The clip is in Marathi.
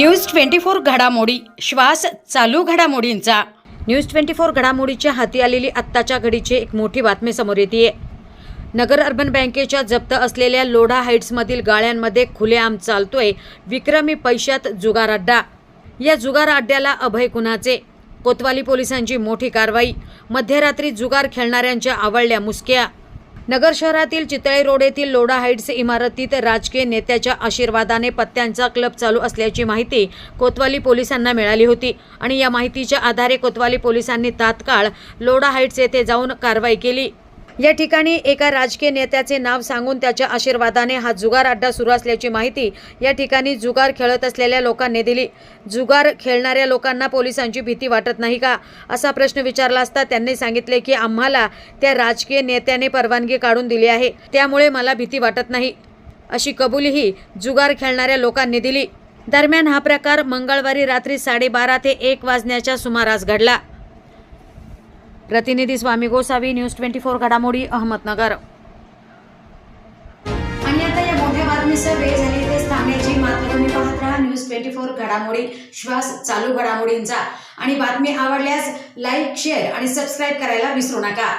न्यूज ट्वेंटी फोर घडामोडी. श्वास चालू घडामोडींचा. न्यूज ट्वेंटी फोर घडामोडीच्या हाती आलेली आत्ताच्या घडीची एक मोठी बातमी समोर येते नगर अर्बन बँकेच्या जप्त असलेल्या लोढा हाईट्समधील गाळ्यांमध्ये खुलेआम चालतोय विक्रमी पैशात जुगार अड्डा. या जुगार अड्ड्याला अभय कुणाचे? कोतवाली पोलिसांची मोठी कारवाई. मध्यरात्री जुगार खेळणाऱ्यांच्या आवळल्या मुसक्या. नगर शहरातील चितळे रोड येथील लोढा हाईट्स इमारतीत राजकीय नेत्याच्या आशीर्वादाने पत्त्यांचा क्लब चालू असल्याची माहिती कोतवाली पोलिसांना मिळाली होती. आणि या माहितीच्या आधारे कोतवाली पोलिसांनी तात्काळ लोढा हाईट्स येथे जाऊन कारवाई केली. या ठिकाणी एका राजकीय नेत्याचे नाव सांगून त्याच्या आशीर्वादाने हा जुगार अड्डा सुरू असल्याची माहिती या ठिकाणी जुगार खेळत असलेल्या लोकांनी दिली. जुगार खेळणाऱ्या लोकांना पोलिसांची भीती वाटत नाही का? असा प्रश्न विचारला असता त्यांनी सांगितले की आम्हाला त्या राजकीय नेत्याने परवानगी काढून दिली आहे. त्यामुळे मला भीती वाटत नाही. अशी कबुलीही जुगार खेळणाऱ्या लोकांनी दिली. दरम्यान हा प्रकार मंगळवारी रात्री साडेबारा ते एक वाजण्याच्या सुमारास घडला. प्रतिनिधी Swami Gosavi news twenty four घडामोडी अहमदनगर. आणि आता या मोठ्या बातमीसह वेळ झाली तेच थांबण्याची मात्र तुम्ही पाहत राहा. न्यूज ट्वेंटी फोर घडामोडी श्वास चालू घडामोडींचा. आणि बातमी आवडल्यास लाईक शेअर आणि सबस्क्राईब करायला विसरू नका.